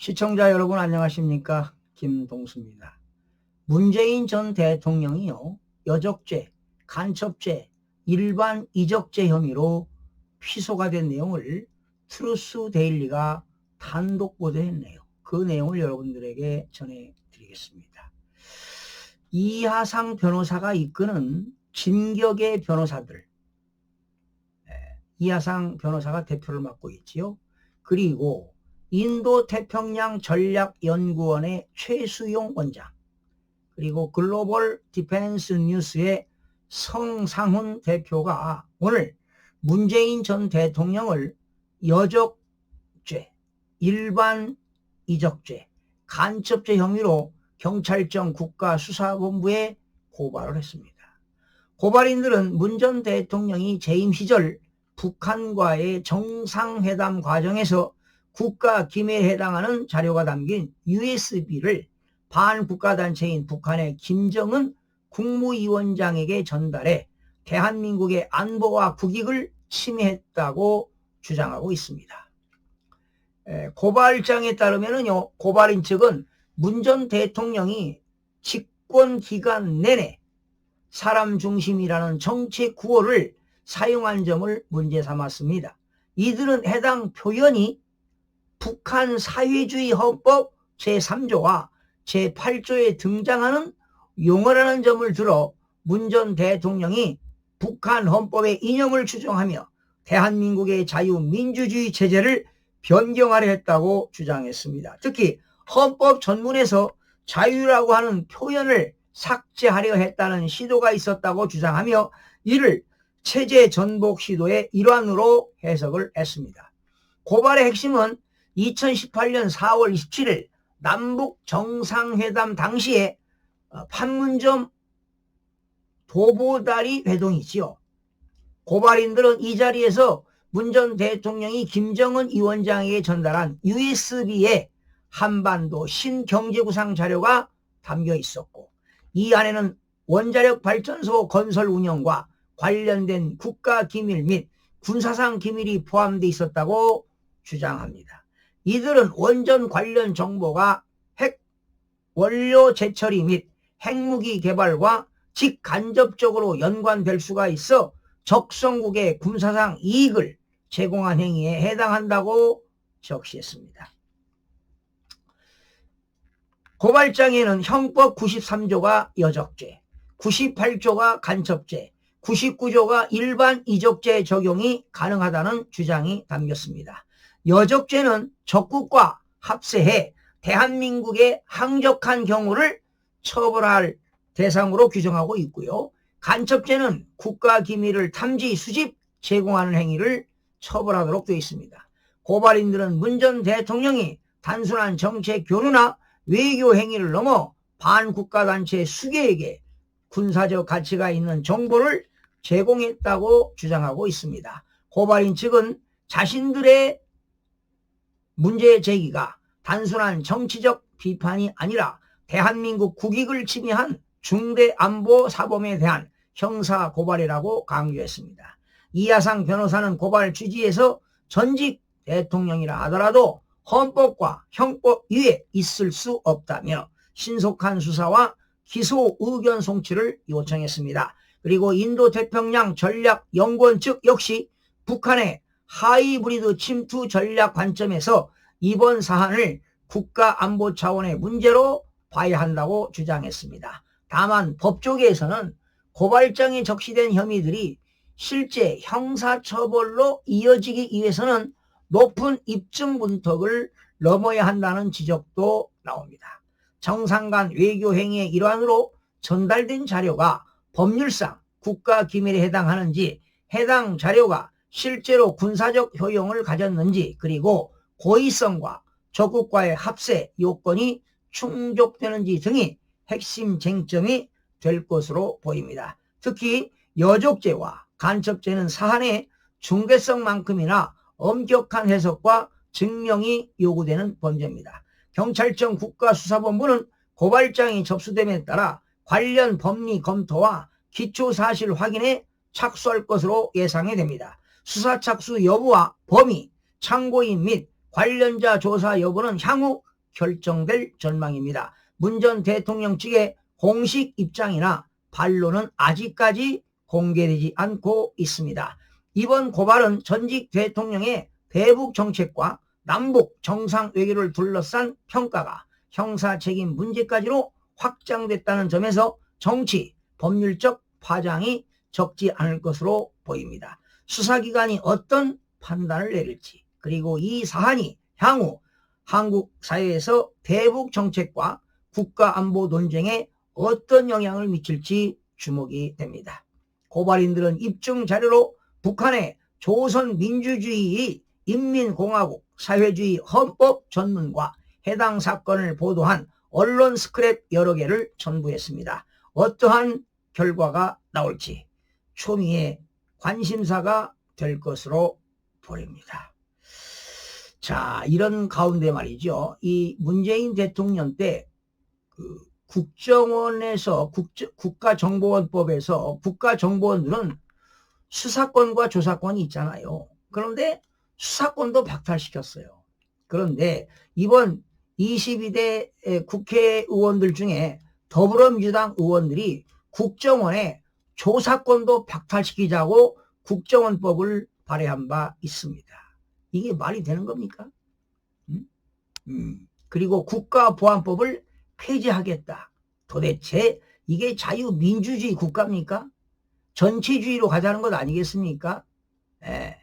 시청자 여러분 안녕하십니까 김동수입니다. 문재인 전 대통령이요 여적죄, 간첩죄, 일반 이적죄 혐의로 피소가 된 내용을 트루스 데일리가 단독 보도했네요. 그 내용을 여러분들에게 전해드리겠습니다. 이하상 변호사가 이끄는 진격의 변호사들 네, 이하상 변호사가 대표를 맡고 있지요. 그리고 인도 태평양 전략연구원의 최수용 원장, 그리고 글로벌 디펜스 뉴스의 성상훈 대표가 오늘 문재인 전 대통령을 여적죄, 일반 이적죄, 간첩죄 혐의로 경찰청 국가수사본부에 고발을 했습니다. 고발인들은 문 전 대통령이 재임 시절 북한과의 정상회담 과정에서 국가 기밀에 해당하는 자료가 담긴 USB를 반국가단체인 북한의 김정은 국무위원장에게 전달해 대한민국의 안보와 국익을 침해했다고 주장하고 있습니다. 고발장에 따르면요, 고발인 측은 문 전 대통령이 집권 기간 내내 사람 중심이라는 정책 구호를 사용한 점을 문제 삼았습니다. 이들은 해당 표현이 북한 사회주의 헌법 제3조와 제8조에 등장하는 용어라는 점을 들어 문 전 대통령이 북한 헌법의 이념을 추종하며 대한민국의 자유민주주의 체제를 변경하려 했다고 주장했습니다. 특히 헌법 전문에서 자유라고 하는 표현을 삭제하려 했다는 시도가 있었다고 주장하며 이를 체제 전복 시도의 일환으로 해석을 했습니다. 고발의 핵심은 2018년 4월 27일 남북 정상회담 당시에 어, 판문점 도보다리 회동이지요. 고발인들은 이 자리에서 문 전 대통령이 김정은 위원장에게 전달한 USB에 한반도 신경제구상 자료가 담겨 있었고 이 안에는 원자력 발전소 건설 운영과 관련된 국가 기밀 및 군사상 기밀이 포함되어 있었다고 주장합니다. 이들은 원전 관련 정보가 핵 원료 재처리 및 핵무기 개발과 직간접적으로 연관될 수가 있어 적성국의 군사상 이익을 제공한 행위에 해당한다고 적시했습니다. 고발장에는 형법 93조가 여적죄, 98조가 간첩죄, 99조가 일반 이적죄 적용이 가능하다는 주장이 담겼습니다. 여적죄는 적국과 합세해 대한민국의 항적한 경우를 처벌할 대상으로 규정하고 있고요. 간첩죄는 국가 기밀을 탐지, 수집, 제공하는 행위를 처벌하도록 되어 있습니다. 고발인들은 문 전 대통령이 단순한 정책 교류나 외교 행위를 넘어 반국가단체 수개에게 군사적 가치가 있는 정보를 제공했다고 주장하고 있습니다. 고발인 측은 자신들의 문제 제기가 단순한 정치적 비판이 아니라 대한민국 국익을 침해한 중대 안보 사범에 대한 형사 고발이라고 강조했습니다. 이하상 변호사는 고발 취지에서 전직 대통령이라 하더라도 헌법과 형법 위에 있을 수 없다며 신속한 수사와 기소 의견 송치를 요청했습니다. 그리고 인도 태평양 전략연구원 측 역시 북한의 하이브리드 침투 전략 관점에서 이번 사안을 국가 안보 차원의 문제로 봐야 한다고 주장했습니다. 다만 법조계에서는 고발장에 적시된 혐의들이 실제 형사처벌로 이어지기 위해서는 높은 입증 문턱을 넘어야 한다는 지적도 나옵니다. 정상 간 외교 행위의 일환으로 전달된 자료가 법률상 국가 기밀에 해당하는지 해당 자료가 실제로 군사적 효용을 가졌는지 그리고 고의성과 적국과의 합세 요건이 충족되는지 등이 핵심 쟁점이 될 것으로 보입니다. 특히 여족죄와 간첩죄는 사안의 중대성만큼이나 엄격한 해석과 증명이 요구되는 범죄입니다. 경찰청 국가수사본부는 고발장이 접수됨에 따라 관련 법리 검토와 기초사실 확인에 착수할 것으로 예상이 됩니다. 수사 착수 여부와 범위, 참고인 및 관련자 조사 여부는 향후 결정될 전망입니다. 문 전 대통령 측의 공식 입장이나 반론은 아직까지 공개되지 않고 있습니다. 이번 고발은 전직 대통령의 대북 정책과 남북 정상 외교를 둘러싼 평가가 형사 책임 문제까지로 확장됐다는 점에서 정치, 법률적 파장이 적지 않을 것으로 보입니다. 수사기관이 어떤 판단을 내릴지 그리고 이 사안이 향후 한국 사회에서 대북 정책과 국가 안보 논쟁에 어떤 영향을 미칠지 주목이 됩니다. 고발인들은 입증 자료로 북한의 조선 민주주의 인민공화국 사회주의 헌법 전문과 해당 사건을 보도한 언론 스크랩 여러 개를 전부했습니다. 어떠한 결과가 나올지 초미의 관심사가 될 것으로 보입니다. 자, 이런 가운데 말이죠. 이 문재인 대통령 때 그 국정원에서 국정, 국가정보원법에서 국가정보원들은 수사권과 조사권이 있잖아요. 그런데 수사권도 박탈시켰어요. 그런데 이번 22대 국회의원들 중에 더불어민주당 의원들이 국정원에 조사권도 박탈시키자고 국정원법을 발의한 바 있습니다. 이게 말이 되는 겁니까? 음? 음. 그리고 국가보안법을 폐지하겠다. 도대체 이게 자유민주주의 국가입니까? 전체주의로 가자는 것 아니겠습니까? 예.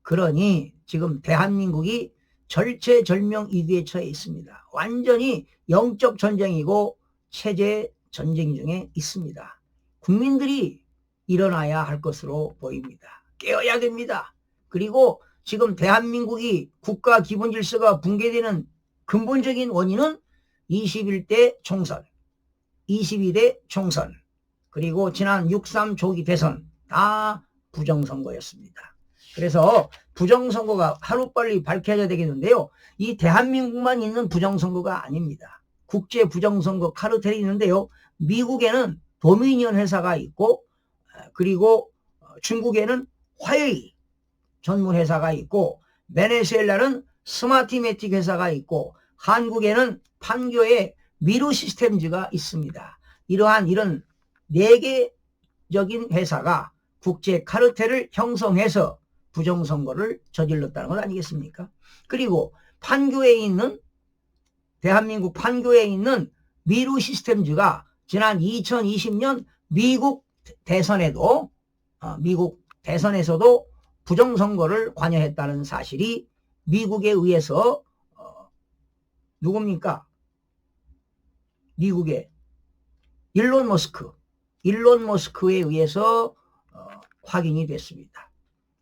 그러니 지금 대한민국이 절체절명 위기에 처해 있습니다. 완전히 영적 전쟁이고 체제 전쟁 중에 있습니다. 국민들이 일어나야 할 것으로 보입니다. 깨어야 됩니다. 그리고 지금 대한민국이 국가 기본 질서가 붕괴되는 근본적인 원인은 21대 총선, 22대 총선, 그리고 지난 6.3 조기 대선 다 부정선거였습니다. 그래서 부정선거가 하루빨리 밝혀져야 되겠는데요. 이 대한민국만 있는 부정선거가 아닙니다. 국제 부정선거 카르텔이 있는데요. 미국에는 도미니언 회사가 있고 그리고 중국에는 화웨이 전문 회사가 있고 베네수엘라는 스마티메틱 회사가 있고 한국에는 판교에 미루 시스템즈가 있습니다. 이러한 이런 네 개적인 회사가 국제 카르텔을 형성해서 부정선거를 저질렀다는 것 아니겠습니까? 그리고 판교에 있는 대한민국 판교에 있는 미루 시스템즈가 지난 2020년 미국 대선에도 어, 미국 대선에서도 부정선거를 관여했다는 사실이 미국에 의해서 어, 누굽니까? 미국의 일론 머스크, 일론 머스크에 의해서 어, 확인이 됐습니다.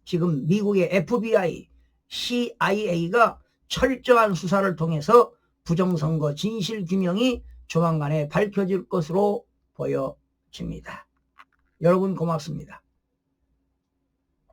지금 미국의 FBI, CIA가 철저한 수사를 통해서 부정선거 진실규명이 조만간에 밝혀질 것으로 보여집니다. 여러분 고맙습니다.